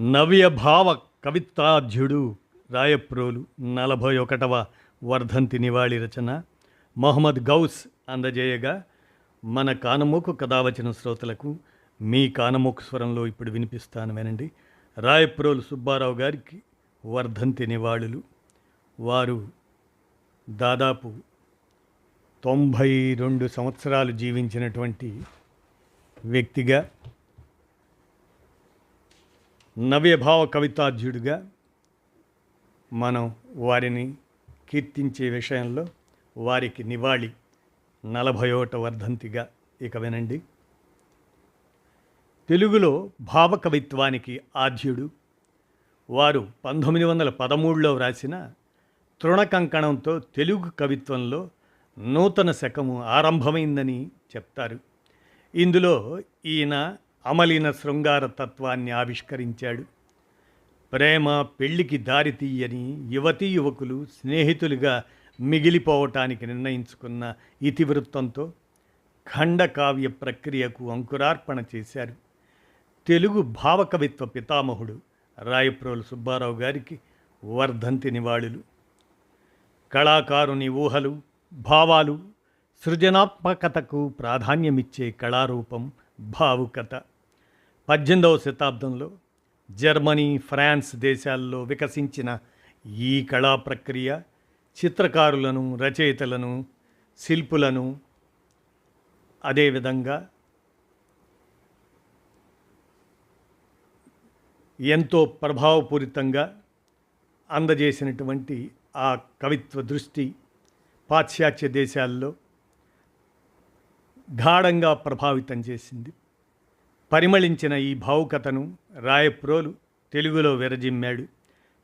నవ్య భావ రాయప్రోలు నలభై ఒకటవ వర్ధంతి నివాళి రచన మొహమ్మద్ గౌస్ అందజేయగా మన కానమూకు కథావచన శ్రోతలకు మీ కానమూకు స్వరంలో ఇప్పుడు వినిపిస్తాను వినండి రాయప్రోలు సుబ్బారావు గారికి వర్ధంతి నివాళులు. వారు దాదాపు తొంభై రెండు సంవత్సరాలు జీవించినటువంటి వ్యక్తిగా నవ్యభావ కవితాధ్యుడిగా మనం వారిని కీర్తించే విషయంలో వారికి నివాళి నలభై ఒకట వర్ధంతిగా ఇక వినండి. తెలుగులో భావకవిత్వానికి ఆద్యుడు వారు పంతొమ్మిది వందల పదమూడులో వ్రాసిన తృణకంకణంతో తెలుగు కవిత్వంలో నూతన శకము ఆరంభమైందని చెప్తారు. ఇందులో ఈయన అమలిన శృంగార తత్వాన్ని ఆవిష్కరించాడు. ప్రేమ పెళ్ళికి దారితీయని యువతీ యువకులు స్నేహితులుగా మిగిలిపోవటానికి నిర్ణయించుకున్న ఇతివృత్తంతో ఖండకావ్య ప్రక్రియకు అంకురార్పణ చేశారు. తెలుగు భావకవిత్వ పితామహుడు రాయప్రోలు సుబ్బారావు గారికి వర్ధంతి నివాళులు. కళాకారుని ఊహలు భావాలు సృజనాత్మకతకు ప్రాధాన్యమిచ్చే కళారూపం భావుకత. పద్దెనిమిదవ శతాబ్దంలో జర్మనీ ఫ్రాన్స్ దేశాల్లో వికసించిన ఈ కళా ప్రక్రియ చిత్రకారులను రచయితలను శిల్పులను అదేవిధంగా ఎంతో ప్రభావపూరితంగా అందజేసినటువంటి ఆ కవిత్వ దృష్టి పాశ్చాత్య దేశాల్లో గాఢంగా ప్రభావితం చేసింది. పరిమళించిన ఈ భావుకతను రాయప్రోలు తెలుగులో విరజిమ్మాడు.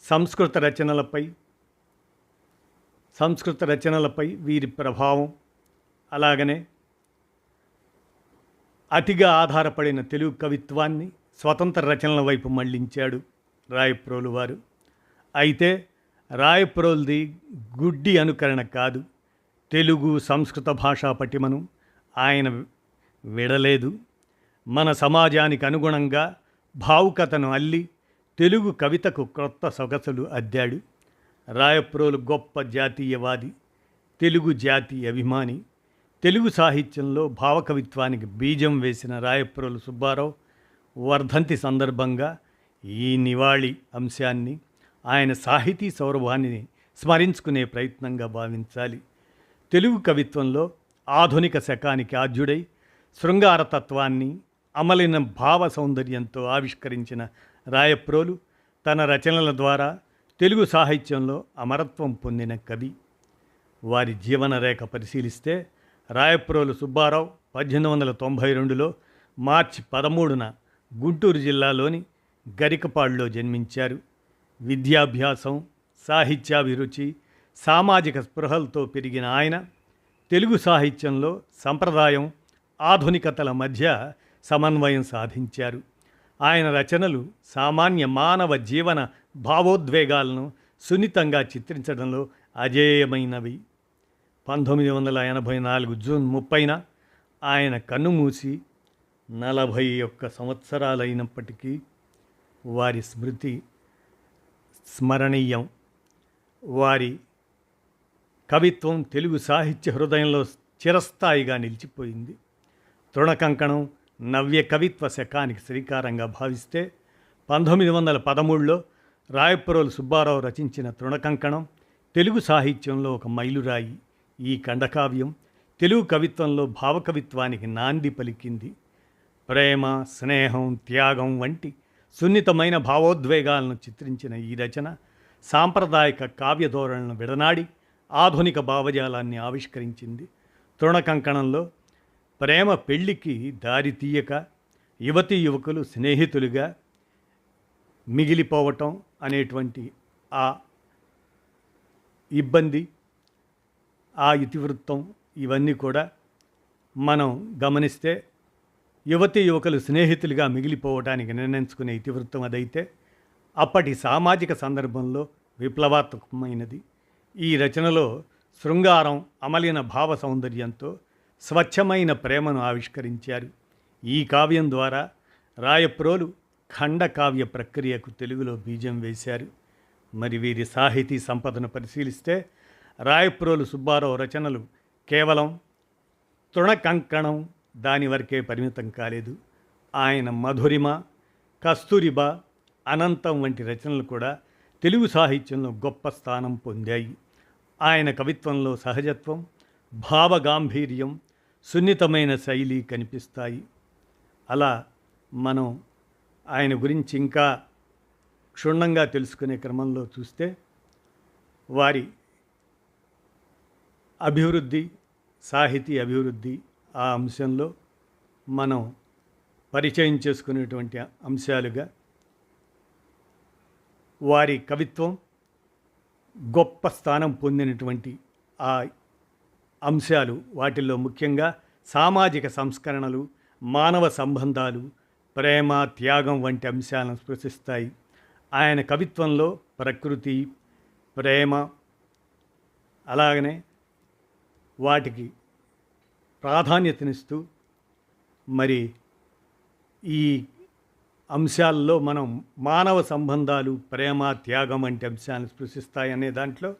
సంస్కృత రచనలపై సంస్కృత రచనలపై వీరి ప్రభావం అలాగనే అతిగా ఆధారపడిన తెలుగు కవిత్వాన్ని స్వతంత్ర రచనల వైపు మళ్ళించాడు రాయప్రోలు వారు. అయితే రాయప్రోల్ది గుడ్డి అనుకరణ కాదు. తెలుగు సంస్కృత భాషా పటిమను ఆయన విడలేదు. మన సమాజానికి అనుగుణంగా భావుకతను అల్లి తెలుగు కవితకు క్రొత్త సొగసులు అద్దాడు. రాయప్రోలు గొప్ప జాతీయవాది తెలుగు జాతి అభిమాని తెలుగు సాహిత్యంలో భావకవిత్వానికి బీజం వేసిన రాయప్రోలు సుబ్బారావు వర్ధంతి సందర్భంగా ఈ నివాళి అంశాన్ని ఆయన సాహితీ సౌరభాన్ని స్మరించుకునే ప్రయత్నంగా భావించాలి. తెలుగు కవిత్వంలో ఆధునిక శకానికి ఆద్యుడై శృంగారతత్వాన్ని అమలైన భావ సౌందర్యంతో ఆవిష్కరించిన రాయప్రోలు తన రచనల ద్వారా తెలుగు సాహిత్యంలో అమరత్వం పొందిన కవి. వారి జీవన రేఖ పరిశీలిస్తే రాయప్రోలు సుబ్బారావు పద్దెనిమిది వందల తొంభై రెండులో మార్చి పదమూడున గుంటూరు జిల్లాలోని గరికపాడులో జన్మించారు. విద్యాభ్యాసం సాహిత్యాభిరుచి సామాజిక స్పృహలతో పెరిగిన ఆయన తెలుగు సాహిత్యంలో సంప్రదాయం ఆధునికతల మధ్య సమన్వయం సాధించారు. ఆయన రచనలు సామాన్య మానవ జీవన భావోద్వేగాలను సున్నితంగా చిత్రించడంలో అజేయమైనవి. పంతొమ్మిది వందల ఎనభై నాలుగు జూన్ ముప్పైన ఆయన కన్నుమూసి నలభై ఒక్క సంవత్సరాలైనప్పటికీ వారి స్మృతి స్మరణీయం. వారి కవిత్వం తెలుగు సాహిత్య హృదయంలో చిరస్థాయిగా నిలిచిపోయింది. తృణకంకణం నవ్య కవిత్వ శకానికి శ్రీకారంగా భావిస్తే పంతొమ్మిది వందల పదమూడులో రాయపురోలు సుబ్బారావు రచించిన తృణకంకణం తెలుగు సాహిత్యంలో ఒక మైలురాయి. ఈ ఖండకావ్యం తెలుగు కవిత్వంలో భావకవిత్వానికి నాంది పలికింది. ప్రేమ స్నేహం త్యాగం వంటి సున్నితమైన భావోద్వేగాలను చిత్రించిన ఈ రచన సాంప్రదాయక కావ్యధోరణను విడనాడి ఆధునిక భావజాలాన్ని ఆవిష్కరించింది. తృణకంకణంలో ప్రేమ పెళ్ళికి దారి తీయక యువతి యువకులు స్నేహితులుగా మిగిలిపోవటం అనేటువంటి ఆ ఇబ్బంది ఆ ఇతివృత్తం ఇవన్నీ కూడా మనం గమనిస్తే యువతి యువకులు స్నేహితులుగా మిగిలిపోవటానికి నిర్ణయించుకునే ఇతివృత్తం అదైతే అప్పటి సామాజిక సందర్భంలో విప్లవాత్మకమైనది. ఈ రచనలో శృంగారం అమలిన భావ సౌందర్యంతో స్వచ్ఛమైన ప్రేమను ఆవిష్కరించారు. ఈ కావ్యం ద్వారా రాయప్రోలు ఖండకావ్య ప్రక్రియకు తెలుగులో బీజం వేశారు. మరి వీరి సాహితీ సంపదను పరిశీలిస్తే రాయప్రోలు సుబ్బారావు రచనలు కేవలం తృణకంకణం దాని వరకే పరిమితం కాలేదు. ఆయన మధురిమ కస్తూరిబ అనంతం వంటి రచనలు కూడా తెలుగు సాహిత్యంలో గొప్ప స్థానం పొందాయి. ఆయన కవిత్వంలో సహజత్వం భావగాంభీర్యం సున్నితమైన శైలి కనిపిస్తాయి. అలా మనం ఆయన గురించి ఇంకా క్షుణ్ణంగా తెలుసుకునే క్రమంలో చూస్తే వారి అభివృద్ధి సాహితీ అభివృద్ధి ఆ అంశంలో మనం పరిచయం చేసుకునేటువంటి అంశాలుగా వారి కవిత్వం గొప్ప స్థానం పొందినటువంటి ఆ అంశాలు వాటిల్లో ముఖ్యంగా సామాజిక సంస్కరణలు మానవ సంబంధాలు ప్రేమ త్యాగం వంటి అంశాలను స్పృశిస్తాయి. ఆయన కవిత్వంలో ప్రకృతి ప్రేమ అలాగనే వాటికి ప్రాధాన్యతనిస్తూ మరి ఈ అంశాల్లో మనం మానవ సంబంధాలు ప్రేమ త్యాగం వంటి అంశాలను స్పృశిస్తాయనే దాంట్లో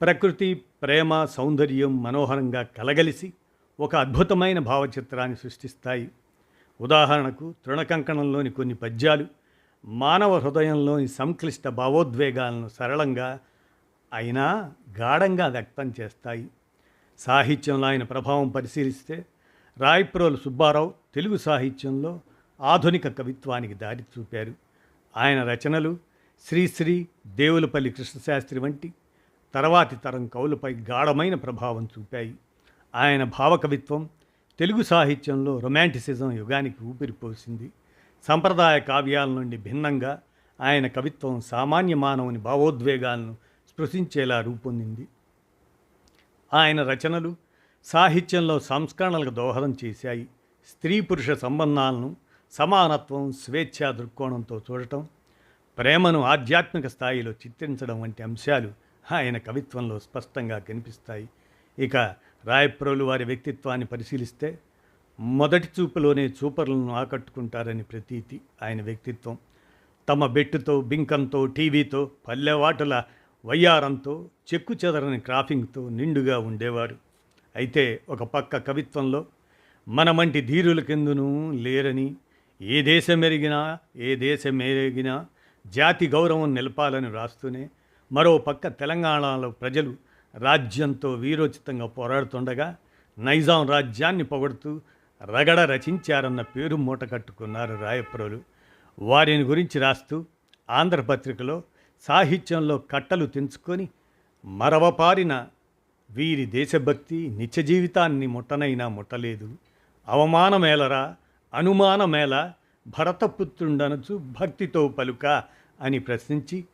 ప్రకృతి ప్రేమ సౌందర్యం మనోహరంగా కలగలిసి ఒక అద్భుతమైన భావచిత్రాన్ని సృష్టిస్తాయి. ఉదాహరణకు తృణకంకణంలోని కొన్ని పద్యాలు మానవ హృదయంలోని సంక్లిష్ట భావోద్వేగాలను సరళంగా అయినా గాఢంగా వ్యక్తం చేస్తాయి. సాహిత్యంలో ఆయన ప్రభావం పరిశీలిస్తే రాయప్రోలు సుబ్బారావు తెలుగు సాహిత్యంలో ఆధునిక కవిత్వానికి దారి చూపారు. ఆయన రచనలు శ్రీశ్రీ దేవులపల్లి కృష్ణశాస్త్రి వంటి తర్వాతి తరం కవులపై గాఢమైన ప్రభావం చూపాయి. ఆయన భావకవిత్వం తెలుగు సాహిత్యంలో రొమాంటిసిజం యుగానికి ఊపిరిపోసింది సంప్రదాయ కావ్యాల నుండి భిన్నంగా ఆయన కవిత్వం సామాన్య మానవుని భావోద్వేగాలను స్పృశించేలా రూపొందింది. ఆయన రచనలు సాహిత్యంలో సంస్కరణలకు దోహదం చేశాయి. స్త్రీ పురుష సంబంధాలను సమానత్వం స్వేచ్ఛా దృక్కోణంతో చూడటం ప్రేమను ఆధ్యాత్మిక స్థాయిలో చిత్రించడం వంటి అంశాలు ఆయన కవిత్వంలో స్పష్టంగా కనిపిస్తాయి. ఇక రాయప్రోలు వారి వ్యక్తిత్వాన్ని పరిశీలిస్తే మొదటి చూపులోనే చూపర్లను ఆకట్టుకుంటారని ప్రతీతి ఆయన వ్యక్తిత్వం. తమ బెట్టుతో బింకంతో టీవీతో పల్లెవాటుల వయ్యారంతో చెక్కు చెదరని క్రాఫింగ్తో నిండుగా ఉండేవారు. అయితే ఒక పక్క కవిత్వంలో మనమంటి ధీరుల కిందనూ లేరని ఏ దేశం ఎరిగినా ఏ దేశం ఎరిగినా జాతి గౌరవం నిలపాలని రాస్తూనే మరో పక్క తెలంగాణలో ప్రజలు రాజ్యంతో వీరోచితంగా పోరాడుతుండగా నైజాం రాజ్యాన్ని పొగడుతూ రగడ రచించారన్న పేరు మూట కట్టుకున్నారు రాయప్రోలు. వారిని గురించి రాస్తూ ఆంధ్రపత్రికలో సాహిత్యంలో కట్టలు తెంచుకొని మరవపారిన వీరి దేశభక్తి నిత్య జీవితాన్ని ముట్టనైనా ముట్టలేదు. అవమానమేలరా అనుమానమేల భరతపుత్రుండనచు భక్తితో పలుక అని ప్రశ్నించి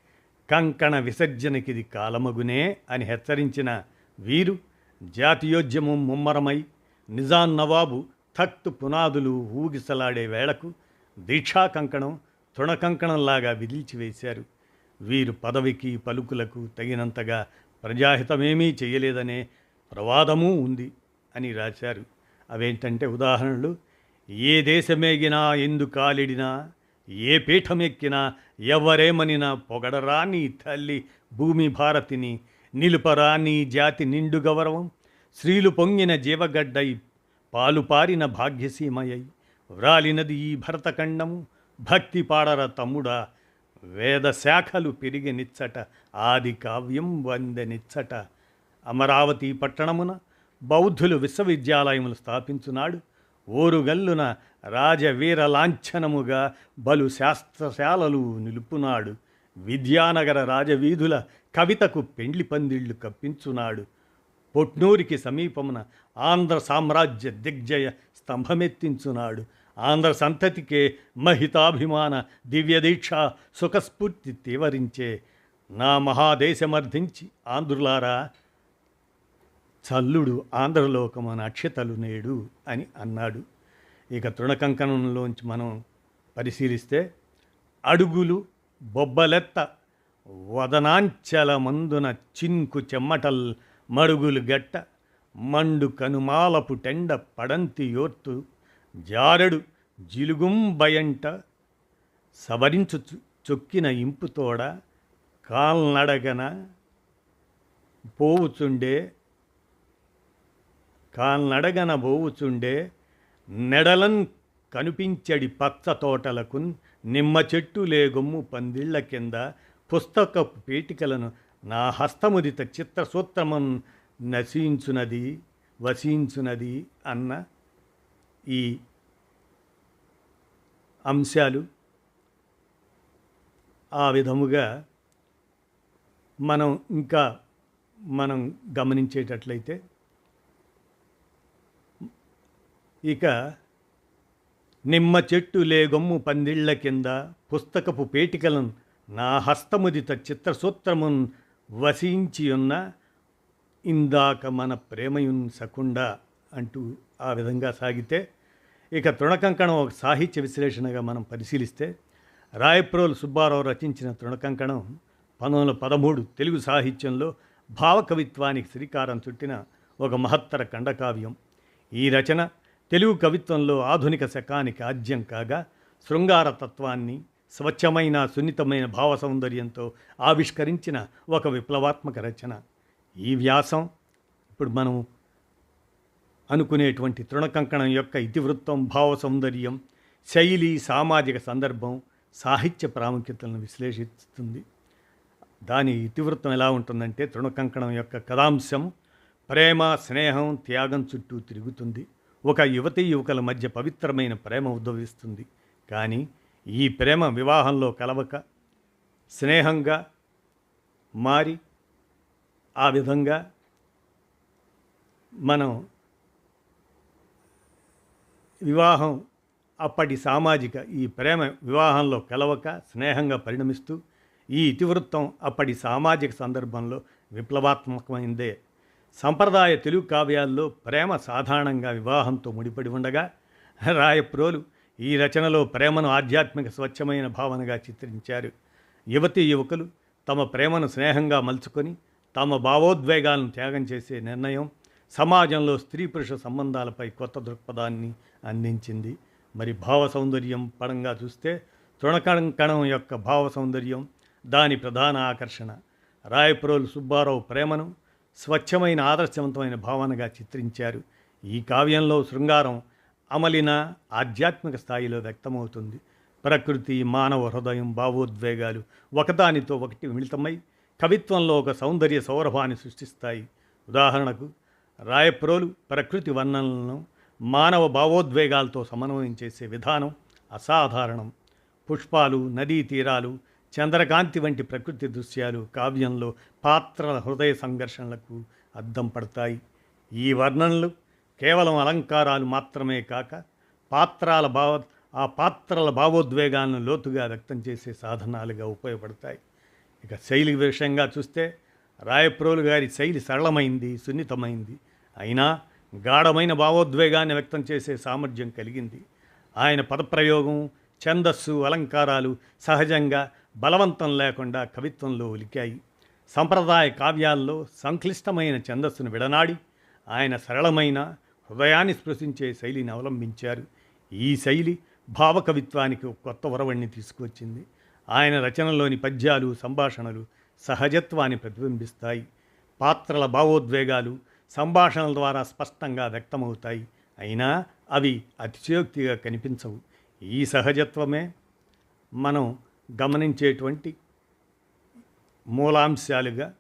కంకణ విసర్జనకిది కాలమగునే అని హెచ్చరించిన వీరు జాతీయోద్యమం ముమ్మరమై నిజాం నవాబు తఖ్తు పునాదులు ఊగిసలాడే వేళకు దీక్షా కంకణం తృణకంకణంలాగా విదిల్చివేశారు. వీరు పదవికి పలుకులకు తగినంతగా ప్రజాహితమేమీ చేయలేదనే ప్రవాదమూ ఉంది అని రాశారు. అవేంటంటే ఉదాహరణలు? ఏ దేశమేగినా ఎందు కాలిడినా ఏ పీఠమెక్కినా ఎవరేమనినా పొగడరా నీ తల్లి భూమి భారతిని నిలుపరా నీ జాతి నిండు గౌరవం స్త్రీలు పొంగిన జీవగడ్డై పాలుపారిన భాగ్యసీమయ్యై వ్రాలినది ఈ భరతఖండము భక్తి పాడర తమ్ముడా వేద శాఖలు పెరిగి నిచ్చట ఆది కావ్యం వందెనిచ్చట అమరావతి పట్టణమున బౌద్ధులు విశ్వవిద్యాలయములు స్థాపించున్నాడు ఓరుగల్లున రాజవీర లాంఛనముగా బలు శాస్త్రశాలలు నిలుపునాడు. విద్యానగర రాజవీధుల కవితకు పెండ్లి పందిళ్ళు కప్పించునాడు. పొట్నూరికి సమీపమున ఆంధ్ర సామ్రాజ్య దిగ్జయ స్తంభమెత్తించునాడు. ఆంధ్ర సంతతికే మహితాభిమాన దివ్యదీక్ష సుఖస్ఫూర్తి తీవరించే నా మహాదేశమర్థించి ఆంధ్రులారా చల్లుడు ఆంధ్రలోకమన అక్షతలు నేడు అని అన్నాడు. ఇక తృణకంకణంలోంచి మనం పరిశీలిస్తే అడుగులు బొబ్బలెత్త వదనాంచల మందున చింకు చెమ్మటల్ మడుగులు గట్ట మండు కనుమాలపు టెండ పడంతి యోర్తు జారడు జిలుగుంబయంట సవరించు చు- చొక్కిన ఇంపుతోడ కాల్నడగన పోవుచుండే కాల్నడగన పోవుచుండే నెడలన్ కనిపించడి పచ్చ తోటలకు నిమ్మ చెట్టు లేగొమ్ము పందిళ్ళ కింద పుస్తకపు పీటికలను నా హస్తముదిత చిత్రసూత్రమం నశించునది వసించునది అన్న ఈ అంశాలు. ఆ విధముగా మనం ఇంకా మనం గమనించేటట్లయితే ఇక నిమ్మ చెట్టు లేగొమ్ము పందిళ్ళ కింద పుస్తకపు పేటికలను నా హస్తముదిత చిత్రసూత్రమున్ వసించియున్న ఇందాక మన ప్రేమయున్ సకుండా అంటూ ఆ విధంగా సాగితే ఇక తృణకంకణం ఒక సాహిత్య విశ్లేషణగా మనం పరిశీలిస్తే రాయప్రోలు సుబ్బారావు రచించిన తృణకంకణం పంతొమ్మిది వందల పదమూడు తెలుగు సాహిత్యంలో భావకవిత్వానికి శ్రీకారం చుట్టిన ఒక మహత్తర ఖండకావ్యం. ఈ రచన తెలుగు కవిత్వంలో ఆధునిక శకానికి ఆద్యం కాగా శృంగార తత్వాన్ని స్వచ్ఛమైన సున్నితమైన భావ సౌందర్యంతో ఆవిష్కరించిన ఒక విప్లవాత్మక రచన. ఈ వ్యాసం ఇప్పుడు మనం అనుకునేటువంటి తృణకంకణం యొక్క ఇతివృత్తం భావ సౌందర్యం శైలి సామాజిక సందర్భం సాహిత్య ప్రాముఖ్యతలను విశ్లేషిస్తుంది. దాని ఇతివృత్తం ఎలా ఉంటుందంటే తృణకంకణం యొక్క కథాంశం ప్రేమ స్నేహం త్యాగం చుట్టూ తిరుగుతుంది. ఒక యువతి యువకుల మధ్య పవిత్రమైన ప్రేమ ఉద్భవిస్తుంది. కానీ ఈ ప్రేమ వివాహంలో కలవక స్నేహంగా మారి ఆ విధంగా మనం వివాహం అప్పటి సామాజిక ఈ ప్రేమ వివాహంలో కలవక స్నేహంగా పరిణమిస్తూ ఈ ఇతివృత్తం అప్పటి సామాజిక సందర్భంలో విప్లవాత్మకమైందే. సంప్రదాయ తెలుగు కావ్యాల్లో ప్రేమ సాధారణంగా వివాహంతో ముడిపడి ఉండగా రాయప్రోలు ఈ రచనలో ప్రేమను ఆధ్యాత్మిక స్వచ్ఛమైన భావనగా చిత్రించారు. యువతి యువకులు తమ ప్రేమను స్నేహంగా మలుచుకొని తమ భావోద్వేగాలను త్యాగం చేసే నిర్ణయం సమాజంలో స్త్రీ పురుష సంబంధాలపై కొత్త దృక్పథాన్ని అందించింది. మరి భావ సౌందర్యం పరంగా చూస్తే తృణకంకణం యొక్క భావ సౌందర్యం దాని ప్రధాన ఆకర్షణ. రాయప్రోలు సుబ్బారావు ప్రేమను స్వచ్ఛమైన ఆదర్శవంతమైన భావనగా చిత్రించారు. ఈ కావ్యంలో శృంగారం అమలిన ఆధ్యాత్మిక స్థాయిలో వ్యక్తమవుతుంది. ప్రకృతి మానవ హృదయం భావోద్వేగాలు ఒకదానితో ఒకటి మిళితమై కవిత్వంలో ఒక సౌందర్య సౌరభాన్ని సృష్టిస్తాయి. ఉదాహరణకు రాయప్రోలు ప్రకృతి వర్ణనలను మానవ భావోద్వేగాలతో సమన్వయం చేసే విధానం అసాధారణం. పుష్పాలు నదీ తీరాలు చంద్రకాంతి వంటి ప్రకృతి దృశ్యాలు కావ్యంలో పాత్రల హృదయ సంఘర్షణలకు అద్దం పడతాయి. ఈ వర్ణనలు కేవలం అలంకారాలు మాత్రమే కాక పాత్రాల భావ ఆ పాత్రల భావోద్వేగాలను లోతుగా వ్యక్తం చేసే సాధనాలుగా ఉపయోగపడతాయి. ఇక శైలి విషయంగా చూస్తే రాయప్రోలు గారి శైలి సరళమైంది సున్నితమైంది. అయినా గాఢమైన భావోద్వేగాన్ని వ్యక్తం చేసే సామర్థ్యం కలిగింది. ఆయన పదప్రయోగం ఛందస్సు అలంకారాలు సహజంగా బలవంతం లేకుండా కవిత్వంలో ఉలికాయి సంప్రదాయ కావ్యాల్లో సంక్లిష్టమైన ఛందస్సును విడనాడి ఆయన సరళమైన హృదయాన్ని స్పృశించే శైలిని అవలంబించారు. ఈ శైలి భావకవిత్వానికి కొత్త వరవణ్ణి తీసుకువచ్చింది. ఆయన రచనలోని పద్యాలు సంభాషణలు సహజత్వాన్ని ప్రతిబింబిస్తాయి. పాత్రల భావోద్వేగాలు సంభాషణల ద్వారా స్పష్టంగా వ్యక్తమవుతాయి. అయినా అవి అతిశయోక్తిగా కనిపించవు. ఈ సహజత్వమే మనం గమనించేటువంటి మూలాంశాలుగా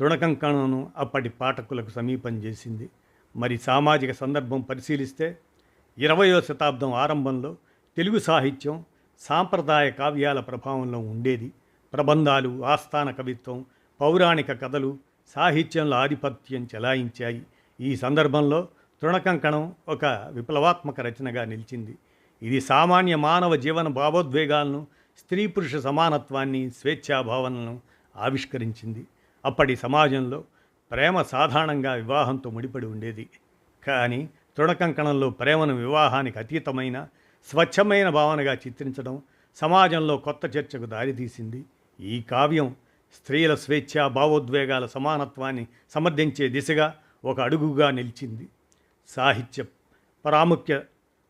తృణకంకణను అప్పటి పాఠకులకు సమీపం చేసింది. మరి సామాజిక సందర్భం పరిశీలిస్తే ఇరవయో శతాబ్దం ఆరంభంలో తెలుగు సాహిత్యం సాంప్రదాయ కావ్యాల ప్రభావంలో ఉండేది. ప్రబంధాలు ఆస్థాన కవిత్వం పౌరాణిక కథలు సాహిత్యంలో ఆధిపత్యం చెలాయించాయి. ఈ సందర్భంలో తృణకంకణం ఒక విప్లవాత్మక రచనగా నిలిచింది. ఇది సామాన్య మానవ జీవన భావోద్వేగాలను స్త్రీ పురుష సమానత్వాన్ని స్వేచ్ఛాభావనలను ఆవిష్కరించింది. అప్పటి సమాజంలో ప్రేమ సాధారణంగా వివాహంతో ముడిపడి ఉండేది. కానీ తృణకంకణంలో ప్రేమను వివాహానికి అతీతమైన స్వచ్ఛమైన భావనగా చిత్రించడం సమాజంలో కొత్త చర్చకు దారితీసింది. ఈ కావ్యం స్త్రీల స్వేచ్ఛ భావోద్వేగాల సమానత్వాన్ని సమర్థించే దిశగా ఒక అడుగుగా నిలిచింది. సాహిత్య ప్రాముఖ్య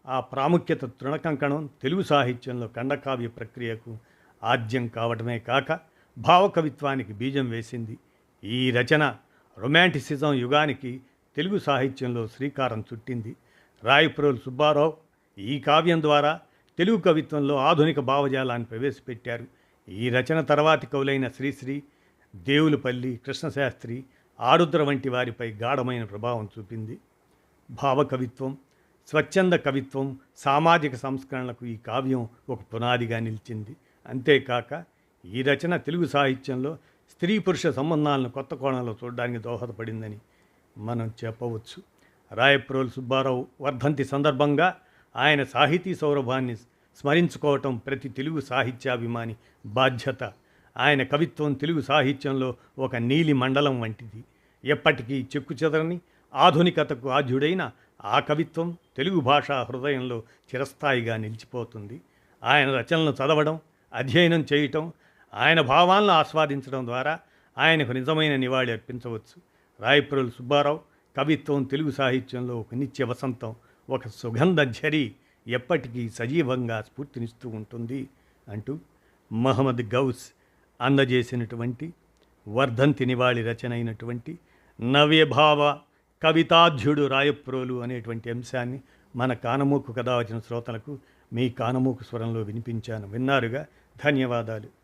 ఆ ప్రాముఖ్యత తృణకంకణం తెలుగు సాహిత్యంలో ఖండకావ్య ప్రక్రియకు ఆద్యం కావడమే కాక భావకవిత్వానికి బీజం వేసింది. ఈ రచన రొమాంటిసిజం యుగానికి తెలుగు సాహిత్యంలో శ్రీకారం చుట్టింది. రాయప్రోలు సుబ్బారావు ఈ కావ్యం ద్వారా తెలుగు కవిత్వంలో ఆధునిక భావజాలాన్ని ప్రవేశపెట్టారు. ఈ రచన తర్వాతి కవులైన శ్రీశ్రీ దేవులపల్లి కృష్ణశాస్త్రి ఆరుద్ర వంటి వారిపై గాఢమైన ప్రభావం చూపింది. భావకవిత్వం స్వచ్ఛంద కవిత్వం సామాజిక సంస్కరణలకు ఈ కావ్యం ఒక పునాదిగా నిలిచింది. అంతేకాక ఈ రచన తెలుగు సాహిత్యంలో స్త్రీ పురుష సంబంధాలను కొత్త కోణంలో చూడడానికి దోహదపడిందని మనం చెప్పవచ్చు. రాయప్రోలు సుబ్బారావు వర్ధంతి సందర్భంగా ఆయన సాహితీ సౌరభాన్ని స్మరించుకోవటం ప్రతి తెలుగు సాహిత్యాభిమాని బాధ్యత. ఆయన కవిత్వం తెలుగు సాహిత్యంలో ఒక నీలి మండలం వంటిది. ఎప్పటికీ చెక్కు చెదరని ఆధునికతకు ఆద్యుడైన ఆ కవిత్వం తెలుగు భాష హృదయంలో చిరస్థాయిగా నిలిచిపోతుంది. ఆయన రచనలను చదవడం అధ్యయనం చేయటం ఆయన భావాలను ఆస్వాదించడం ద్వారా ఆయనకు నిజమైన నివాళి అర్పించవచ్చు. రాయపురులు సుబ్బారావు కవిత్వం తెలుగు సాహిత్యంలో ఒక నిత్య వసంతం ఒక సుగంధ ఝరి ఎప్పటికీ సజీవంగా స్ఫూర్తినిస్తూ ఉంటుంది అంటూ మహమ్మద్ గౌస్ అందజేసినటువంటి వర్ధంతి నివాళి రచన అయినటువంటి నవ్యభావ కవితాధ్యుడు రాయప్రోలు అనేటువంటి అంశాన్ని మన కానమూకు కథ వచ్చిన శ్రోతలకు మీ కానమూకు స్వరంలో వినిపించాను. విన్నారుగా? ధన్యవాదాలు.